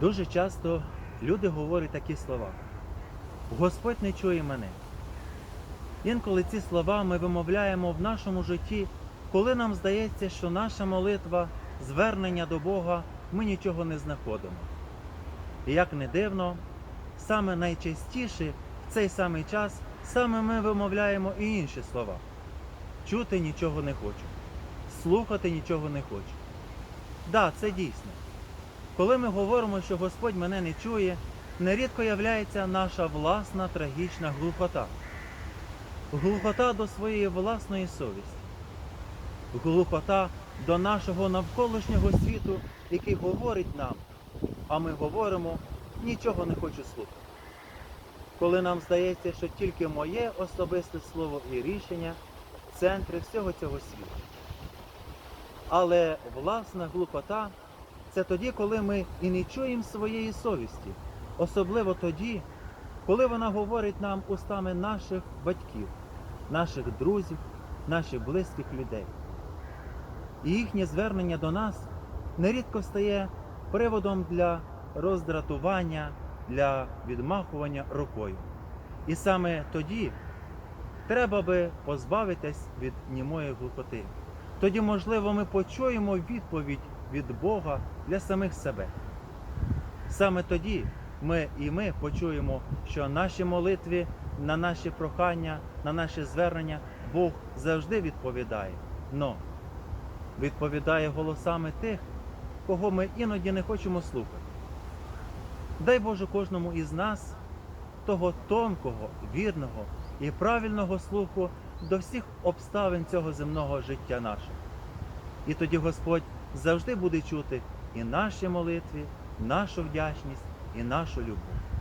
Дуже часто люди говорять такі слова. Господь не чує мене. Інколи ці слова ми вимовляємо в нашому житті, коли нам здається, що наша молитва, звернення до Бога, ми нічого не знаходимо. І як не дивно, саме найчастіше в цей самий час саме ми вимовляємо і інші слова. Чути нічого не хочу, слухати нічого не хочу. Да, це дійсно. Коли ми говоримо, що Господь мене не чує, нерідко являється наша власна трагічна глухота. Глухота до своєї власної совісті, глухота до нашого навколишнього світу, який говорить нам, а ми говоримо, нічого не хочу слухати. Коли нам здається, що тільки моє особисте слово і рішення в центрі всього цього світу. Але власна глупота це тоді, коли ми і не чуємо своєї совісті, особливо тоді, коли вона говорить нам устами наших батьків, наших друзів, наших близьких людей. І їхнє звернення до нас нерідко стає приводом для роздратування, для відмахування рукою. І саме тоді треба би позбавитись від німої глухоти. Тоді, можливо, ми почуємо відповідь від Бога для самих себе. Саме тоді ми і ми почуємо, що наші молитві, на наші прохання, на наші звернення Бог завжди відповідає. Но відповідає голосами тих, кого ми іноді не хочемо слухати. Дай Боже кожному із нас того тонкого, вірного і правильного слуху до всіх обставин цього земного життя нашого. І тоді Господь завжди буде чути і наші молитви, нашу вдячність, і нашу любов.